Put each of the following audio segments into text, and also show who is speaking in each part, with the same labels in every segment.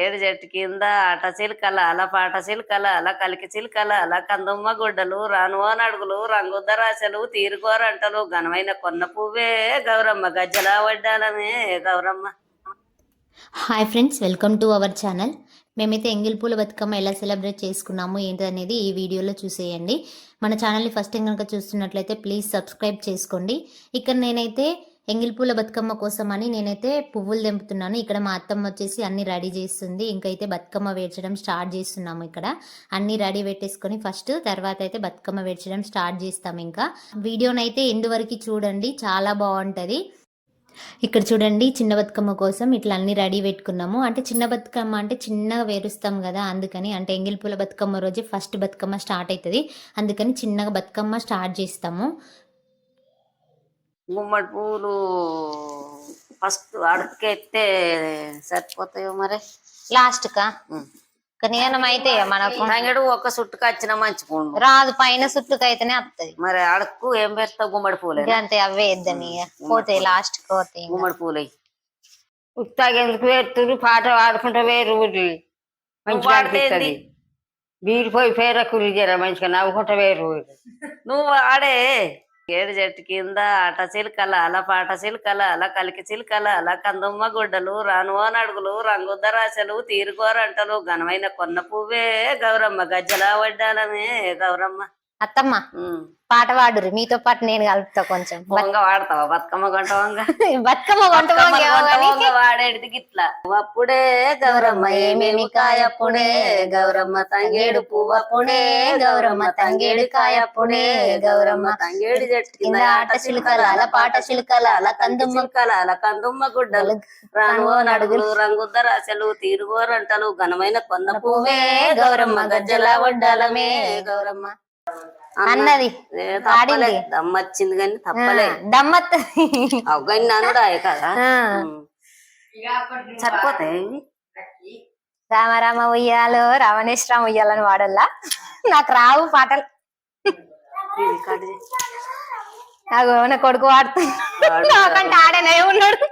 Speaker 1: ఏడు చెట్టు కింద ఆట చిలుకల అలా పాట చిలుకల అలా కలికి చిలుకల అలా కందమ్మ గుడ్డలు రానువో నడుగులు రంగుద్దరాశలు తీరుకోరంటలు ఘనమైన కొన్న పువ్వే గౌరమ్మ గజ్జల వడ్డాలమే Gauramma.
Speaker 2: Hi friends welcome to our channel. మేమైతే ఎంగిల్ పూల బతుకమ్మ ఎలా సెలబ్రేట్ చేసుకున్నాము ఏంటనేది ఈ వీడియోలో చూసేయండి. మన ఛానల్ని ఫస్ట్ టైం కనుక చూస్తున్నట్లయితే ప్లీజ్ సబ్స్క్రైబ్ చేసుకోండి. ఇక్కడ నేనైతే ఎంగిల్ పూల బతుకమ్మ కోసం అని నేనైతే పువ్వులు తెంపుతున్నాను. ఇక్కడ మా అత్తమ్మ వచ్చేసి అన్ని రెడీ చేస్తుంది. ఇంకైతే బతుకమ్మ వేర్చడం స్టార్ట్ చేస్తున్నాము ఇక్కడ. అన్ని రెడీ పెట్టేసుకొని ఫస్ట్ తర్వాత అయితే బతుకమ్మ వేర్చడం స్టార్ట్ చేస్తాం ఇంకా. వీడియోనైతే ఎండు వరకు చూడండి. చాలా బాగుంటుంది. ఇక్కడ చూడండి చిన్న బతుకమ్మ కోసం ఇట్లా అన్ని రెడీ పెట్టుకున్నాము. అంటే చిన్న బతుకమ్మ అంటే చిన్నగా వేరుస్తాం కదా అందుకని. అంటే ఎంగిల్ పూల బతుకమ్మ రోజు ఫస్ట్ బతుకమ్మ స్టార్ట్ అవుతుంది. అందుకని చిన్నగా బతుకమ్మ స్టార్ట్ చేస్తాము.
Speaker 1: గుమ్మడి పూలు ఫస్ట్ అడుక్కెత్తే సరిపోతాయో మరి?
Speaker 3: లాస్ట్ కా. కనీసం అయితే మనకు?
Speaker 1: తంగడు ఒక సుట్టుకు వచ్చిన మంచి పూలు.
Speaker 3: రాదు పైన సుట్టుకైతేనే వస్తుంది
Speaker 1: మరి అడుక్కు ఏం పెడతావు గుమ్మడి పూలే
Speaker 3: అంతే అవే ఇద్దని పోతాయి లాస్ట్కి పోతాయి ఇంకా.
Speaker 1: గుమ్మడి పూలై.
Speaker 4: ఉత్తాగెందుకు వేరుతురు పాట పాడుకుంటా వేరు ఊరి మంచిగా అనిపిస్తుంది? బీరిపోయి పేరకులు జర మంచిగా నవ్వుకుంటా వేరు ఊరి
Speaker 1: నువ్వు ఆడే కేడు చెట్టు కింద ఆట చిలుకల అల పాట చిలుకల అల కలికి చిలుకల అల కందమ్మ గుడ్డలు రానువో అడుగులు రంగుద్దరాశలు తీరుకోరంటలు ఘనమైన కొన్న పువ్వే గౌరమ్మ గజ్జలా వడ్డాలమే గౌరమ్మ.
Speaker 3: అత్తమ్మ. పాట పాడురు మీతో పాటు నేను కలుపుతా కొంచెం.
Speaker 1: వంగ వాడతావా? బతుకమ్మ గంట వంగ?
Speaker 3: బతుకమ్మ గానీ
Speaker 1: వంగ వాడేటిది గిట్లా. అప్పుడే గౌరమ్మ ఏమేమి కాయప్పుడే గౌరమ్మ తంగేడు పువ్వప్పుడే గౌరమ్మ తంగేడు కాయప్పుడే గౌరమ్మ తంగేడు చెట్టు కింద ఆట అల పాట అల కందుమ్మ చిలుకల అల కందుమ్మ గుడ్డలు రానువో నడుగులు రంగుద్దరాశలు తీరుగోరంటలు ఘనమైన కొన్న పువ్వే గౌరమ్మ గజ్జల వడ్డాలమే గౌరమ్మ.
Speaker 3: అన్నది.
Speaker 1: దమ్మొచ్చింది కానీ తప్పలే.
Speaker 3: దమ్మత్.
Speaker 1: అవగాని నానుడా కదా. సరిపోతాయి ఇవి?
Speaker 3: రామ రామ ఉయ్యాలో రామనేశ్వరం ఉయ్యాలని వాడల్లా? నాకు రావు పాటలు. నాకు నా కొడుకు నాకంటే ఆడనే ఉన్నాడు.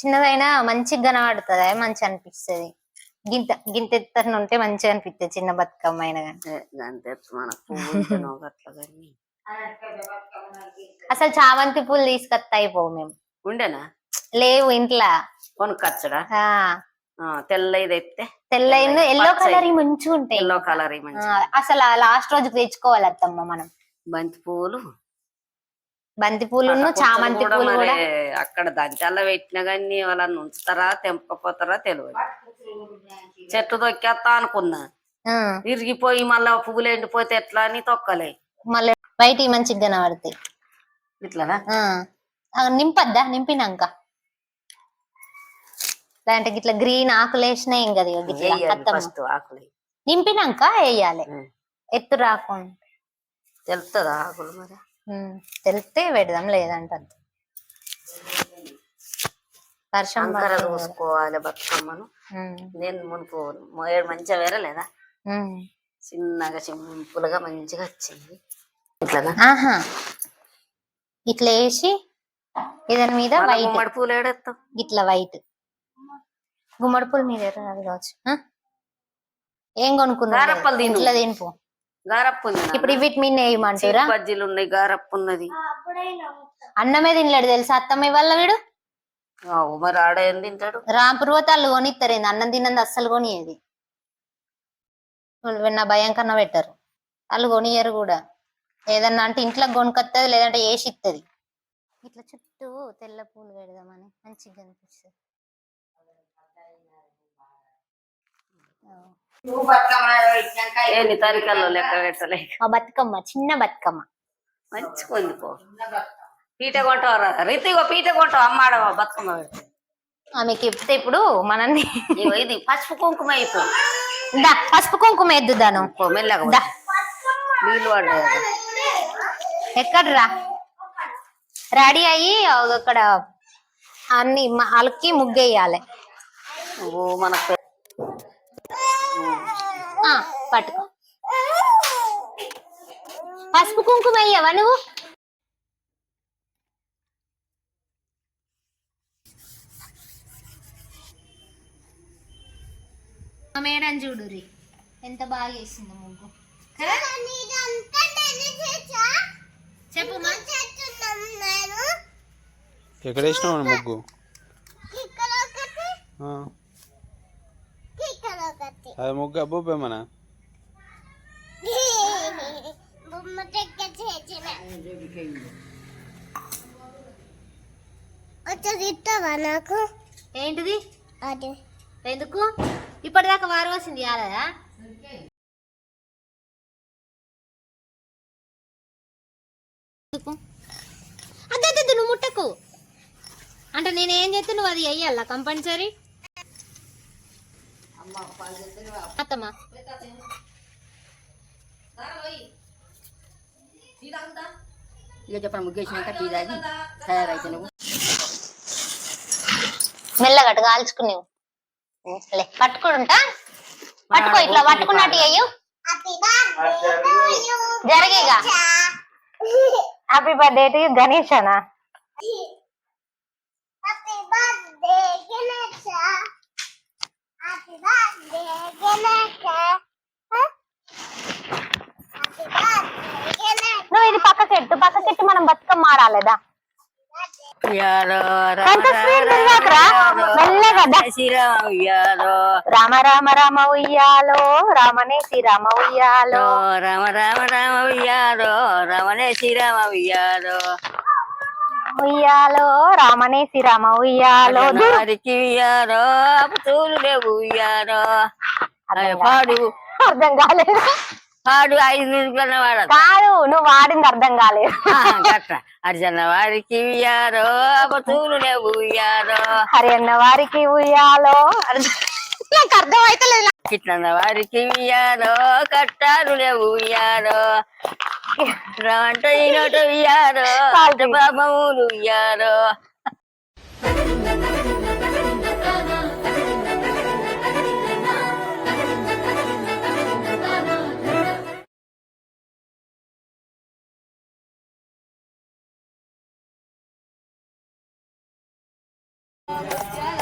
Speaker 3: చిన్నదైనా మంచిగా కనబడుతుంది మంచి అనిపిస్తుంది. గింత గింత ఎత్తన ఉంటే మంచిగా అనిపిస్తుంది చిన్న బతుకమ్మ అయినా కానీ అసలు చామంతి పూలు తీసుకొస్తా అయిపోవు మేము
Speaker 1: ఉండేనా?
Speaker 3: లేవు ఇంట్లో.
Speaker 1: కొనుక్కచ్చడా? తెల్లది తెస్తే
Speaker 3: తెల్లయింది ఎల్లో. కలర్ మంచిగా ఉంటాయి
Speaker 1: ఎల్లో కలర్
Speaker 3: అసలు లాస్ట్ రోజు తెచ్చుకోవాలి అత్తమ్మ మనం.
Speaker 1: బంతి పువ్వులు
Speaker 3: బంతి
Speaker 1: అట్లా
Speaker 3: చామంతి పూలు
Speaker 1: అక్కడ దంచాల పెట్టినా కానీ వాళ్ళని ఉంచుతారా తెంపకపోతారా తెలియదు చెట్టు తొక్కేస్తా అనుకున్నా. విరిగిపోయి మళ్ళా పువ్వులు ఎండిపోతే ఎట్లా అని తొక్కలే.
Speaker 3: మళ్ళీ బయటికి మంచిగా కనబడతాయి. ఆ, నింపద్దా? నింపినాక. లేదంటే గిట్లా గ్రీన్ ఆకులు వేసినా ఏం కదా నింపినాక వేయాలి. ఎత్తు రాకుండా.
Speaker 1: తెలుస్తుందా ఆకులు మరి?
Speaker 3: ఉం. తెలిస్తే పెడదాం లేదంటే. వర్షం.
Speaker 1: చూసుకోవాలి బతుకమ్మను. నేను మునుపు మోయేడు మంచిగా వేరలేదా. చిన్నగా సింపుల్గా మంచిగా వచ్చింది. ఇట్లానా?
Speaker 3: ఆహా. ఇట్లా వేసి ఇదని మీద వైట్.
Speaker 1: గుమ్మడి పూలు ఏడెత్తాం
Speaker 3: ఇట్లా వైట్. గుమ్మడి పూలు మీద అది కావచ్చు? ఏం కొనుక్కున్నా
Speaker 1: గారప్పలు తిను.
Speaker 3: ఇంట్లో తినిపో.
Speaker 1: గారప్పు ఉంది
Speaker 3: ఇప్పుడు వీటి మీద వేయమంటారా
Speaker 1: బజ్జీలు ఉన్నాయి గారప్పు ఉన్నది.
Speaker 3: అన్నమే తినలేడు తెలుసా? అత్తమ్మ ఇవాళ వీడు?
Speaker 1: మరి ఆడ ఏం తింటాడు?
Speaker 3: రాంపురువతాళ్ళు కొనిస్తారు ఏంది? అన్నం తిన్నది అస్సలు కొనియేది నా భయం కన్నా పెట్టరు. వాళ్ళు కొనియరు కూడా. ఏదన్నా అంటే ఇంట్లో కొనుకొత్తది లేదంటే వేసి ఇస్తుంది ఇట్లా చుట్టూ తెల్ల పూలు పెడదామని మంచిగా అనిపిస్తుంది. మా బతుకమ్మ చిన్న బతుకమ్మ.
Speaker 1: మంచిగా ఉంది పో. పీట కొంటావరా రీతిగో పీట కొంటావు. అమ్మాడవా బతుకమ్మ.
Speaker 3: ఆమెకి చెప్తే ఇప్పుడు మనల్ని
Speaker 1: ఇది పసుపు కుంకుమ అయిపో.
Speaker 3: దా పసుపు కుంకుమ ఎద్దుదాను
Speaker 1: పో మెల్లగా.
Speaker 3: దా.
Speaker 1: నీళ్ళు.
Speaker 3: ఎక్కడ్రా? రెడీ అయ్యి అక్కడ అన్ని అలకి ముగ్గేయాలి. పట్టుకో. పసుపు కుంకుమ అయ్యావా నువ్వు? మేడం చూడురి ఎంత బాగా వేసిందో ముగ్గు. చెప్పు మా.
Speaker 5: ఎక్కడ వేసినావు ముగ్గు? ఆ. అది ముగ్గు అబ్బు మన
Speaker 1: నాకు?
Speaker 3: ఏంటిది?
Speaker 1: అది.
Speaker 3: ఎందుకు? ఇప్పటిదాకా వారు వచ్చింది కాలేదా? అదే నువ్వు ముట్టకు. అంటే నేను ఏం చేస్తే నువ్వు అది వెయ్యాలా కంపల్సరీ అత్తమ్మా.
Speaker 4: ఇక చెప్పండి ముగ్గేసినాక టీ తాగి తయారైతే నువ్వు.
Speaker 3: మెల్లగట్టు కాల్చుకునేవు. లే పట్టుకుంటా పట్టుకో ఇట్లా పట్టుకున్నట్టు అయ్యో జరిగేగా హ్యాపీ బర్త్డే టు గణేష్ అనా నువ్వు ఇది పక్కకెట్టు పక్కకెట్టి మనం బతుకమ్మ ఆడాలేదా
Speaker 4: ఉయ్యాలో,
Speaker 3: ఎంత స్పీడ్ తిరగకరా మెల్లగా దా.
Speaker 4: శ్రీరామ ఉయ్యాలో
Speaker 3: రామ రామ రామ ఉయ్యాలో రామనేసి రామ ఉయ్యాలో.
Speaker 4: రామ రామ రామ ఉయ్యాలో రమణే శ్రీరామ ఉయ్యాలో.
Speaker 3: ఉయ్యాలో రామనేసి రామ ఉయ్యాలో.
Speaker 4: వారికి ఉయ్యాలో అపుతూలు లేవు ఉయ్యాలో పాడు.
Speaker 3: అర్థం కాలేదు?
Speaker 4: పాడు ఐదు నిమిషాల వాడదు
Speaker 3: కాదు నువ్వు వాడింది అర్థం కాలేదు.
Speaker 4: గట్ల అర్జున వారికి ఉయ్యాలో అపుతూలు లేవు ఉయ్యాలో.
Speaker 3: హరి అన్న వారికి ఉయ్యాలో అర్థం- నాకు అర్థం అయితే లేదు
Speaker 4: కిట్లన్న వారికి Yes.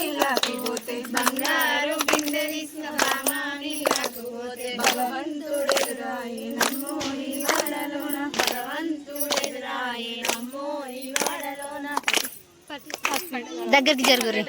Speaker 4: ఉయ్యాలో కట్టాలు లేవు ఉయ్యాలో రవంట ఈనోట నమ్మో పాపములు వాడలోన
Speaker 3: దగ్గరికి జరుగురి